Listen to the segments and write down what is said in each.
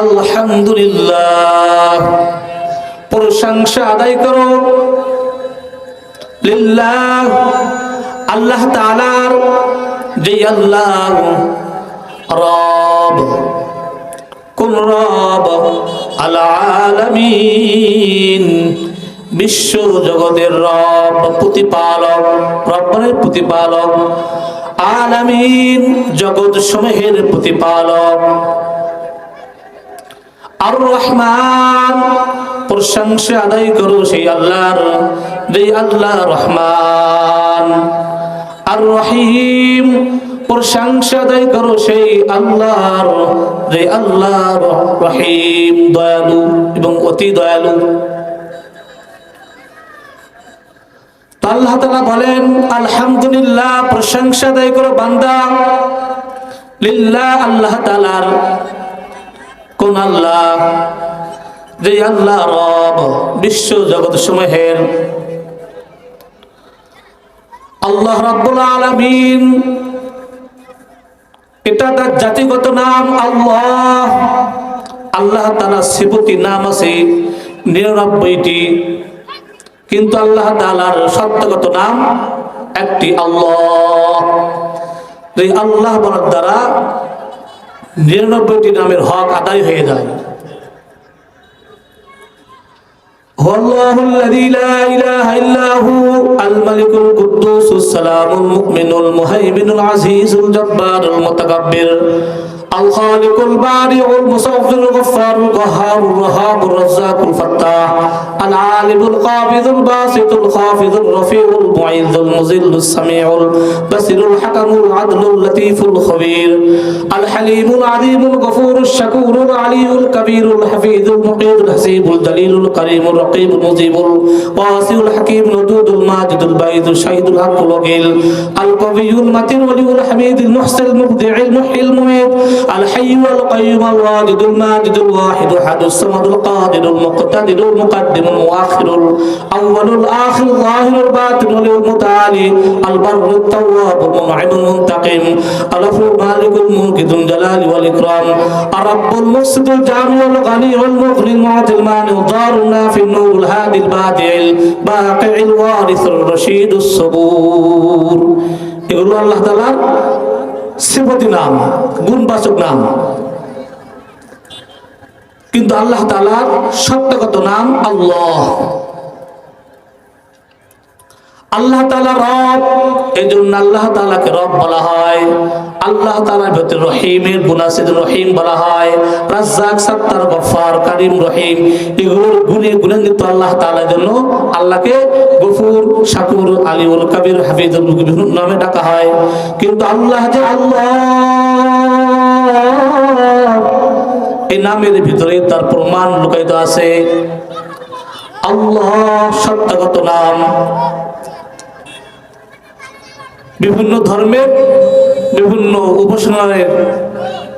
আলহামদুলিল্লাহ। প্রশংসা আদায় করো। লিল্লাহ। আল্লাহ তাআলার যে আল্লাহ রব কোন রব আল আলামিন বিশ্ব জগতের রব, প্রতিপালক রব্বানের প্রতিপালক, আলামিন, জগৎ সমূহের প্রতিপালক আর রহমান প্রশংসা আদায় করো সেই আল্লাহর যে আল্লাহ রহমান। আর রহিম প্রশংসা আদায় করো সেই আল্লাহর যে আল্লাহ রহিম। দয়ালু এবং অতি দয়ালু। আল্লাহ তালা বলেন, আলহামদুলিল্লাহ, প্রশংসা আদায় করো বান্দা। লিল্লাহ, আল্লাহ তালার কোন আল্লাহ। যে আল্লাহ রব বিশ্ব জগৎ সমূহের। আল্লাহ রাব্বুল আলামিন। এটা তার জাতিগত নাম আল্লাহ। আল্লাহ তাআলা সিবতি নাম আছে নিরানব্বইটি। কিন্তু আল্লাহ তাআলার সত্যগত নাম একটি আল্লাহ। এই আল্লাহ বলার দ্বারা নিরানব্বইটি নামের হক আদায় হয়ে যায় هو الله الذي لا إله إلا هو الملك القدوس السلام المؤمن المهيمن العزيز الجبار المتكبر الخالق البارئ المصور الغفار القهار الرهاب الرزاق الفتاح العالم القابض الباسط الخافض الرفيع المعز المذل السميع البصير الحكم العدل اللطيف الخبير الحليم العظيم الغفور الشكور العلي الكبير الحفيظ المقيت الحسيب الجليل الكريم الرقيب المجيب الواسع الحكيم الودود الماجد البعيد الشهيد الحق الوكيل القوي المتين ولي الحميد المحسن المبدع المحيي المميت الحي والقيوم الواجد الماجد الواحد أحد الصمد القادر المقتدر المقدم المؤخر الأول الآخر الظاهر الباطن المتعالي البر التواب المنعم المنتقم الف المالك الملك ذو الجلال والإكرام الرب المفسد الجامع الغني والمغني المعطي المانع الضار النافع النور الهادي البادع الباقع الوارث রশিদুস সবুর এগুলো আল্লাহ তাআলার সিফতি নাম, গুণবাচক নাম। কিন্তু আল্লাহ তাআলার সত্যগত নাম আল্লাহ। আল্লাহ তালা রব এই জন্য আল্লাহ তালাকে রব বলা হয়। আল্লাহ তালার ভেতরে রহিমের গুনাসিদ রহিম বলা হয়। রাজ্জাক, সত্তার, গফার, কারিম, রহিম, এগুলোর গুণে গুণান্বিত আল্লাহ তালার জন্য আল্লাহকে গফুর, শাকুর আলিউল কাবির, হাফিজুল বিভিন্ন নামে ডাকা হয়। কিন্তু আল্লাহ যে আল্লাহ এই নামের ভিতরে তার প্রমাণ লুকায়িত আছে। আল্লাহ সত্যগত নাম। বিভিন্ন ধর্মের, বিভিন্ন উপাসনার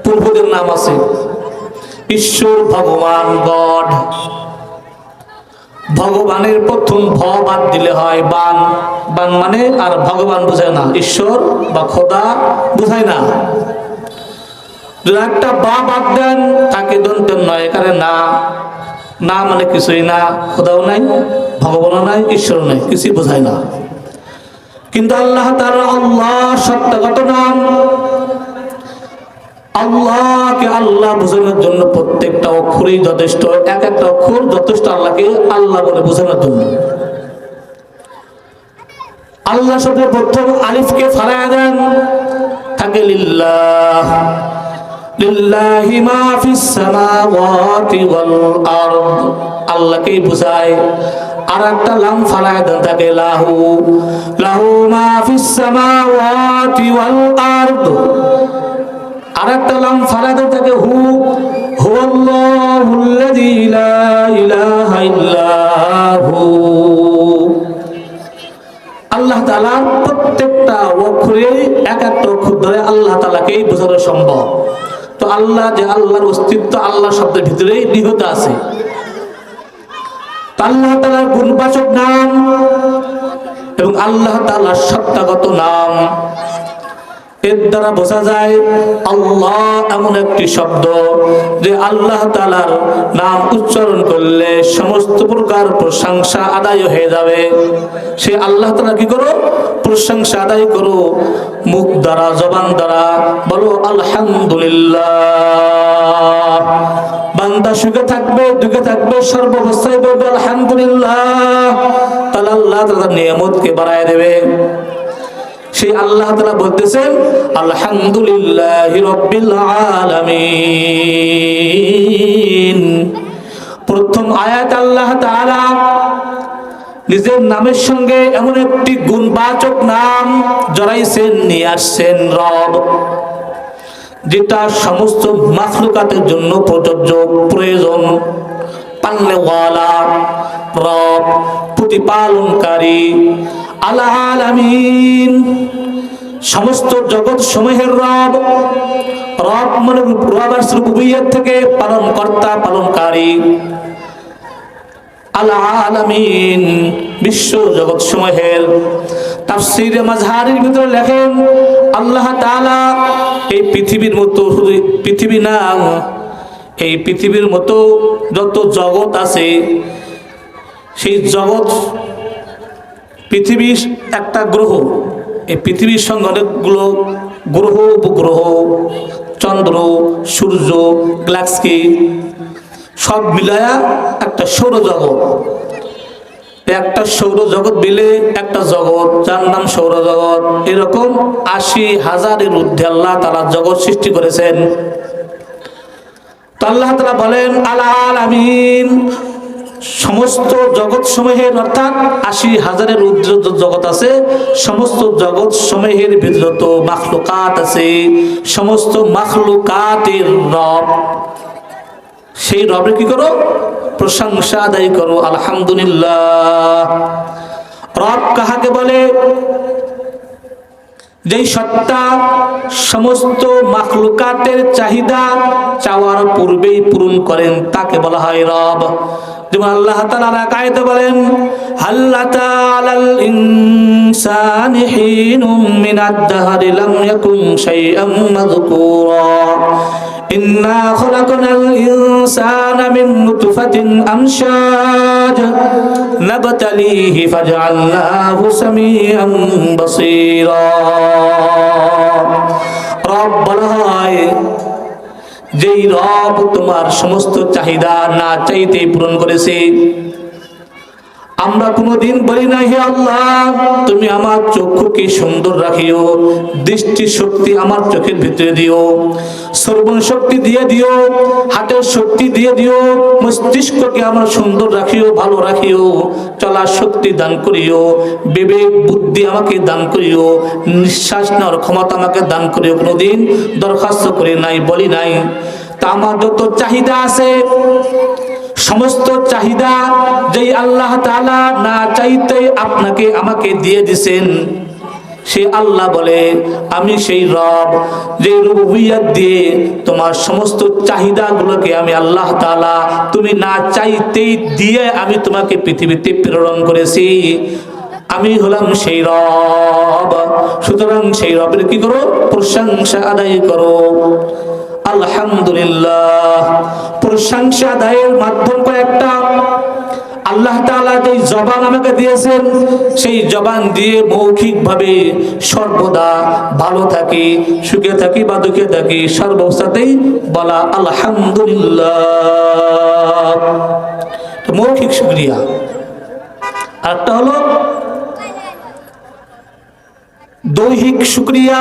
পূর্বদের নাম আছে। ঈশ্বর, ভগবান, গড। ভগবানের প্রথম ভ বাদ দিলে হয় বান। বান মানে আর ভগবান বোঝায় না। ঈশ্বর বা খোদা বোঝায় না। যদি একটা বা বাদ দেন, তাকে দন্তের নয়, এখানে না। না মানে কিছুই না। খোদাও নাই, ভগবানও নাই, ঈশ্বরও নাই, কিছুই বোঝায় না। কিন্তু আল্লাহ তার আল্লাহ সত্যগত নাম আল্লাহকে আল্লাহ বোঝানোর জন্য প্রত্যেকটা অক্ষরই যথেষ্ট, এক একটা অক্ষর যথেষ্ট আল্লাহকে আল্লাহ বলে বোঝানোর জন্য। আল্লাহ শব্দের প্রথম আলিফকে ফালায়া দেন। থাকে লিল্লাহ, লিল্লাহি মা ফিস সামাওয়াতি ওয়াল আরদ। আল্লাহকেই বোঝায় আর একটা লাম ফালায় দেন থাকে লাহু লাহু মা ফিস সামাওয়াতি ওয়াল আরদ। আর একটা লাম ফালায় দেন থাকে হু হুয়াল্লাহুল্লাযী লা ইলাহা ইল্লা হু আল্লাহ তাআলা প্রত্যেকটা অক্ষরে এক একটা অক্ষর আল্লাহ তাআলাকেই বোঝানো সম্ভব। তো আল্লাহ যে আল্লাহর অস্তিত্ব আল্লাহ শব্দের ভিতরেই নিহত আছে। আল্লাহ তালার গুণবাচক নাম এবং আল্লাহ তালার সত্তাগত নাম। এর দ্বারা বোঝা যায়, আল্লাহ এমন একটি শব্দ যে আল্লাহ তালার নাম উচ্চারণ করলে সমস্ত প্রকার প্রশংসা আদায় হয়ে যাবে। সে আল্লাহ তালা কি করো? প্রশংসা আদায় করো। মুখ দ্বারা, জবান দ্বারা বলো, আলহামদুলিল্লাহ। বান্দা সুখে থাকবে, দুঃখে থাকবে সর্বাবস্থায় বলবে আলহামদুলিল্লাহ। তাহলে আল্লাহ তালা নিয়ামতকে বাড়ায় দেবে। সেই আল্লাহ তালা বলতেছেন, আলহামদুলিল্লাহ রব্বিল আলামিন। প্রথম আয়াত আল্লাহ তাআলা নিজের নামের সঙ্গে এমন একটি গুণবাচক নাম জড়াইছেন, নিয়ে আসছেন রব। যেটা সমস্ত মাখলুকাতের জন্য প্রযোজ্য, প্রয়োজন। রব প্রতিপালনকারী সমস্ত রব রব মানে থেকে পালন কর্তা পালনকারী। আলামিন বিশ্ব জগৎ সমূহের তাফসীরে মাঝহারের ভিতরে লেখেন, আল্লাহ তাআলা এই পৃথিবীর মতো শুধু পৃথিবী না এই পৃথিবীর মতো যত জগৎ আছে, সেই জগৎ পৃথিবী একটা গ্রহ, এই পৃথিবীর সঙ্গে অনেকগুলো গ্রহ, উপগ্রহ, চন্দ্র, সূর্য, গ্যালাক্সি সব মিলায়া একটা সৌরজগৎ। একটা সৌরজগৎ মিলে একটা জগৎ, যার নাম সৌরজগৎ। এরকম আশি হাজারের ঊর্ধ্বে আল্লাহ তারা জগৎ সৃষ্টি করেছেন। তো আল্লাহ তারা বলেন আল্লাহ সমস্ত জগৎ সমূহের অর্থাৎ আশি হাজারের যত জগৎ আছে, সমস্ত জগৎ সমূহের ভিতরে যত মাখলুকাত আছে। সমস্ত মাখলুকাতের রব। সেই রবের কি করো? প্রশংসা আদায় করো, আলহামদুলিল্লাহ। রব কাহাকে বলে? যেই সত্তা সমস্ত মাখলুকাতের চাহিদা চাওয়ার পূর্বেই পূরণ করেন, তাকে বলা হয় রব। যেমন আল্লাহ তাআলা বলেন হাল্লাতা আলাল ইনসানি হিনুম মিনাদ দাহরি লাম ইয়াকুন শাইআম মাযকুরা। ইন্না খলাকনাল ইনসানা মিন নুতফাতিন আমশাজ নাবতালিহি ফাজআলনাহু সামিআম বাসীরা। রব বলা যেই রব তোমার সমস্ত চাহিদা না চাইতেই পূরণ করেছে আমরা কোনোদিন বলি না হে আল্লাহ, তুমি আমার চক্ষুকে সুন্দর রাখিও দৃষ্টি শক্তি আমার চোখের ভিতরে দিও, শ্রবণ শক্তি দিয়ে দিও, হাতের শক্তি দিয়ে দিও, মস্তিষ্ককে আমার সুন্দর রাখিও, ভালো রাখিও, চলার শক্তি দান করিও, বিবেক, বুদ্ধি আমাকে দান করিও, নিঃশ্বাস নেওয়ার ক্ষমতা আমাকে দান করিও, কোনোদিন দরখাস্ত করে নাই, বলি নাই। তা আমার যত চাহিদা আছে সমস্ত চাহিদা যেই আল্লাহ তাআলা না চাইতে আপনাকে আমাকে দিয়ে দিছেন, সে আল্লাহ বলে, আমি সেই রব যে রুবিয়াত দিয়ে তোমার সমস্ত চাহিদাগুলোকে আমি আল্লাহ তাআলা তুমি না চাইতেই দিয়ে আমি তোমাকে পৃথিবীতে প্রেরণ করেছি। আমি হলাম সেই রব। সুতরাং সেই রবের কি করো? প্রশংসা আদায় করো। আলহামদুলিল্লাহ। প্রশংসা আদায়ের মাধ্যম কয়েকটা। আল্লাহ তাআলা যে জবান আমাকে দিয়েছেন, সেই জবান দিয়ে মৌখিক ভাবে সর্বদা ভালো থাকি, সুখে থাকি বা দুঃখে থাকি সর্বাবস্থাতেই বলা আলহামদুলিল্লাহ। মৌখিক শুক্রিয়া। আরেকটা হলো, দৈহিক শুক্রিয়া।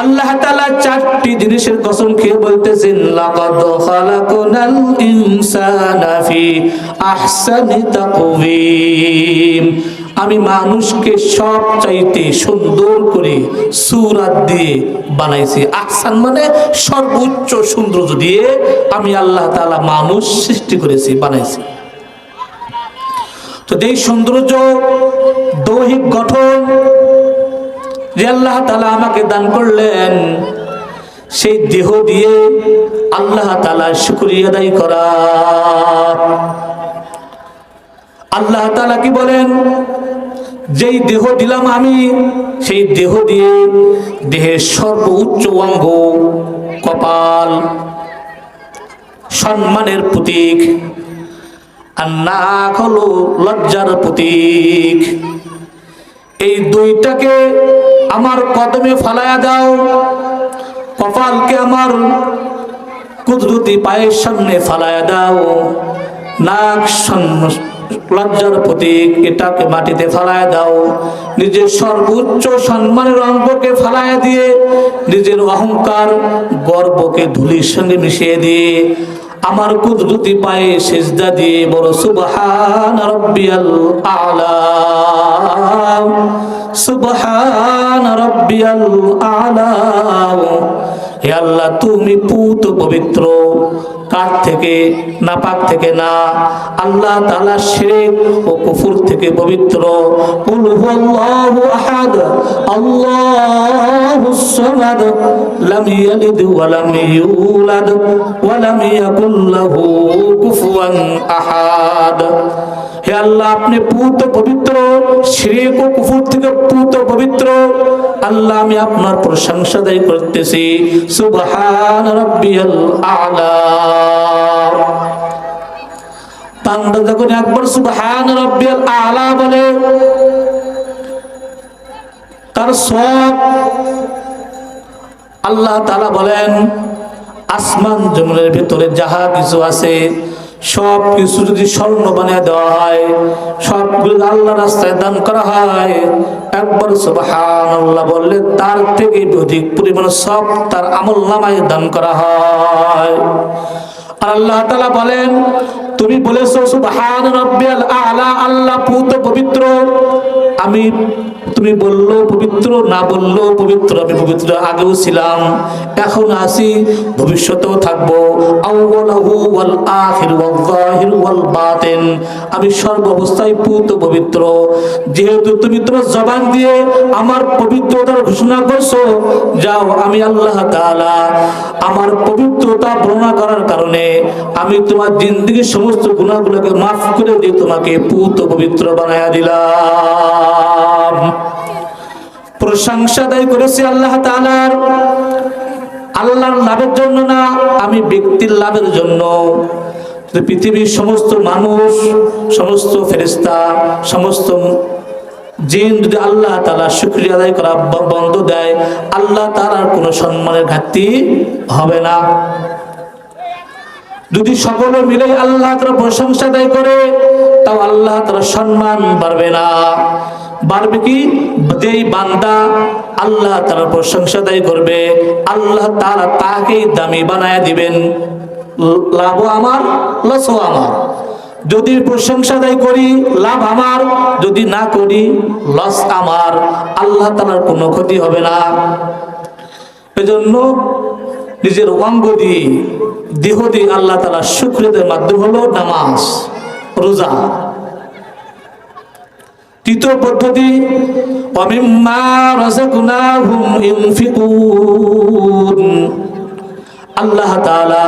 আল্লাহ চারটি জিনিসের কসম খেয়ে বলতেছেন আমি মানুষকে সব চাইতে সুন্দর করে সুরাত দিয়ে বানাইছি। আহসান মানে সর্বোচ্চ সৌন্দর্য দিয়ে আমি আল্লাহ তাআলা মানুষ সৃষ্টি করেছি, বানাইছি। তো এই সৌন্দর্য দৈহিক গঠন যে আল্লাহ তালা আমাকে দান করলেন, সেই দেহ দিয়ে আল্লাহ তালা শুক্রিয়া আদায় করা। আল্লাহ তালা কি বলেন? যেই দেহ দিলাম আমি, সেই দেহ দিয়ে দেহের সর্বোচ্চ অঙ্গ, কপাল, সম্মানের প্রতীক, আর নাক হলো লজ্জার প্রতীক। এই দুইটাকে আমার কদমে ফালায়া দাও। কপালকে আমার কুদরতি পায়ের সামনে ফালায়া দাও। নাক লজ্জার প্রতীক, এটাকে মাটিতে ফালায় দাও। নিজের সর্বোচ্চ সম্মানের অঙ্গকে ফালায় দিয়ে, নিজের অহংকার গর্বকে ধুলির সঙ্গে মিশিয়ে দিয়ে আমার কুদরতি পায়ে সেজদা দিয়ে বড় সুবহান রব্বিয়াল আলা সুবহান রব্বিয়াল আলা হে আল্লাহ, তুমি পুত পবিত্র। কার থেকে নাপাক থেকে না, আল্লাহ তালা শিরক ও কুফুর থেকে পবিত্র। কুল হুয়াল্লাহু আহাদ আল্লাহুস সামাদ, লাম ইয়ালিদ ওয়া লাম ওয়া লাম ইয়াকুল কুফুয়ান আহাদ। হে আল্লাহ, আপনি পুত পবিত্র, শিরক ও কুফর থেকে পুত পবিত্র। আল্লাহ, আমি আপনার প্রশংসা দায়ী করতেছি। সুবহান রাব্বিয়াল আলা। বান্দা যখন একবার সুবহান রাব্বিয়াল আলা বলে, তার সব আল্লাহ তাআলা বলেন, আসমান জমিনের ভিতরে যাহা কিছু আছে সব কিছু যদি স্বর্ণ বানিয়ে দেওয়া হয়, সবগুলো আল্লাহ রাস্তায় দান করা হয়, একবার সুবহান আল্লাহ বললে তার থেকে অধিক পরিমাণ সব তার আমল নামায় দান করা হয়। আর আল্লাহ তাআলা বলেন তুমি বলেছ, সুবহান রাব্বিয়াল আলা, আল্লাহ পুত পবিত্র। আমি, তুমি বলল, পবিত্র। না বলল, পবিত্র। আমি পবিত্র, আগেও ছিলাম, এখন আছি, ভবিষ্যতেও থাকব। আমি সর্ব অবস্থায় পুত পবিত্র। যেহেতু তুমি তোমার জবান দিয়ে আমার পবিত্রতার ঘোষণা করছ, যাও, আমি আল্লাহ তাআলা আমার পবিত্রতা বর্ণনা করার কারণে আমি তোমার জিন্দগির সমস্ত গুণাগুলোকে মাফ করে দিয়ে তোমাকে পুত পবিত্র বানায়া দিলাম। প্রশংসা দায়ী করেছি আল্লাহ তাআলার। আল্লাহর লাভের জন্য না, আমি ব্যক্তির লাভের জন্য। পৃথিবীর সমস্ত মানুষ, সমস্ত ফেরিস্তা সমস্ত জিন যদি আল্লাহ তালা শুক্রিয়া আদায় করা বন্ধ দেয়, আল্লাহ তালার কোনো সম্মানের ঘাটতি হবে না। যদি সকলে মিলে আল্লাহ তারা প্রশংসা আদায় করে, তাও আল্লাহ তারা সম্মান বাড়বে না। বাড়বে কি? যেই বান্দা আল্লাহ তারা প্রশংসা আদায় করবে, আল্লাহ তারা তাকেই দামি বানায় দিবেন। লাভও আমার, লসও আমার। যদি প্রশংসা আদায় করি, লাভ আমার। যদি না করি, লস আমার। আল্লাহ তালার কোনো ক্ষতি হবে না। এজন্য নিজের অঙ্গ দিয়ে, দেহ দিয়ে আল্লাহ তালা শুক্রদের মাধ্যম হলো নামাজ, রোজা। তৃতীয় পদ্ধতি আল্লাহ তাআলা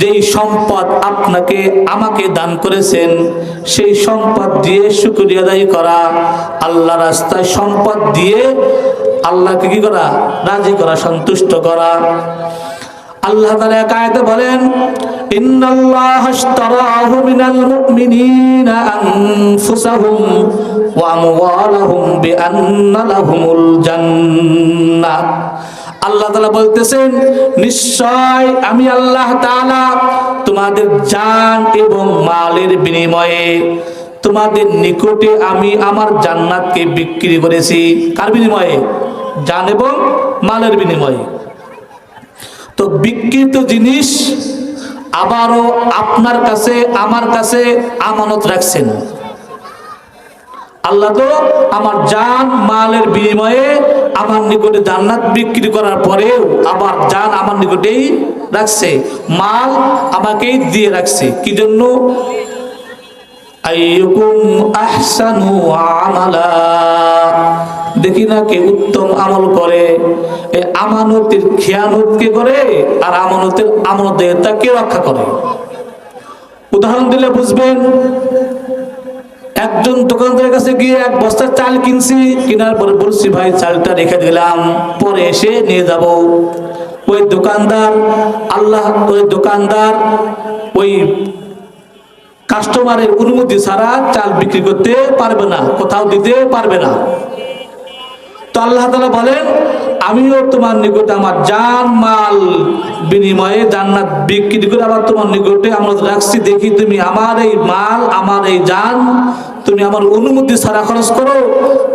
যেই সম্পদ আপনাকে, আমাকে দান করেছেন, সেই সম্পদ দিয়ে শুকরিয়া আদায় করা আল্লাহ রাস্তায় সম্পদ দিয়ে আল্লাহকে কি করা? রাজি করা, সন্তুষ্ট করা। আল্লাহ তাআলা এক আয়াতে বলেন মিনাল মুমিনিনা আনফুসাহুম ওয়া আমওয়ালাহুম বিআন্না লাহুমুল আল্লাহ তালা বলতেছেন, নিশ্চয় আমি আল্লাহ তাআলা তোমাদের জান এবং মালের বিনিময়ে তোমাদের নিকটে আমি আমার জান্নাতকে বিক্রি করেছি। কার বিনিময়ে? জান এবং মালের বিনিময়ে। তো বিকৃত জিনিস আবারও আপনার কাছে, আমার কাছে আমানত রাখছেন। আল্লাহ তো আমার জান, মালের বিনিময়ে আমার নিকটে জান্নাত বিক্রি করার পরেও আবার জান আমার নিকটেই রাখছে। মাল আমাকেই দিয়ে রাখছে। কি জন্য? আমালা। দেখি না কে উত্তম আমল করে। এই আমানতের খেয়ানত কে করে আর আমানতের আমানতের তা কে রক্ষা করে? উদাহরণ দিলে বুঝবেন, একজন দোকানদারের কাছে গিয়ে এক বস্তা চাল কিনছি, কেনার পরে বলছি, ভাই, চালটা রেখে দিলাম, পরে এসে নিয়ে যাব। ওই দোকানদার, আল্লাহ, ওই দোকানদার, ওই কাস্টমারের অনুমতি ছাড়া চাল বিক্রি করতে পারবে না, কোথাও দিতে পারবে না। তো আল্লাহ তালা বলেন, আমিও তোমার নিকটে আমার জান, মাল বিনিময়ে জান্নাত বিক্রি করে আবার তোমার নিকটে আমরা রাখছি। দেখি তুমি আমার এই মাল, আমার এই জান, তুমি আমার অনুমতি ছাড়া খরচ করো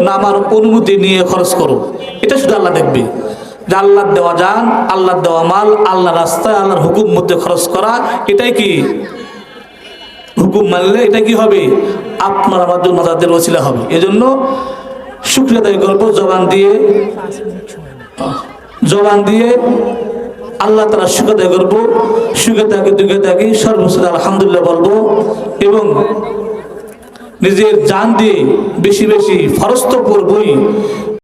না আমার অনুমতি নিয়ে খরচ করো? এটা শুধু আল্লাহ দেখবে। যে আল্লাহ দেওয়া যান আল্লাহ দেওয়া মাল আল্লাহ রাস্তায়, আল্লাহর হুকুম মধ্যে খরচ করা, এটাই কি? হুকুম মানলে এটা কি হবে? আপনার আমার জন্য তাদের ওসিলা হবে। এজন্য শুক্রিয়া গল্প, জবান দিয়ে জবান দিয়ে আল্লাহ তারা সুখে গল্প, সুখে থাকে, দুঃখে থাকি সর্বশেষ আলহামদুলিল্লাহ বলব। এবং নিজের জান দিয়ে বেশি বেশি ফরস্ত করবই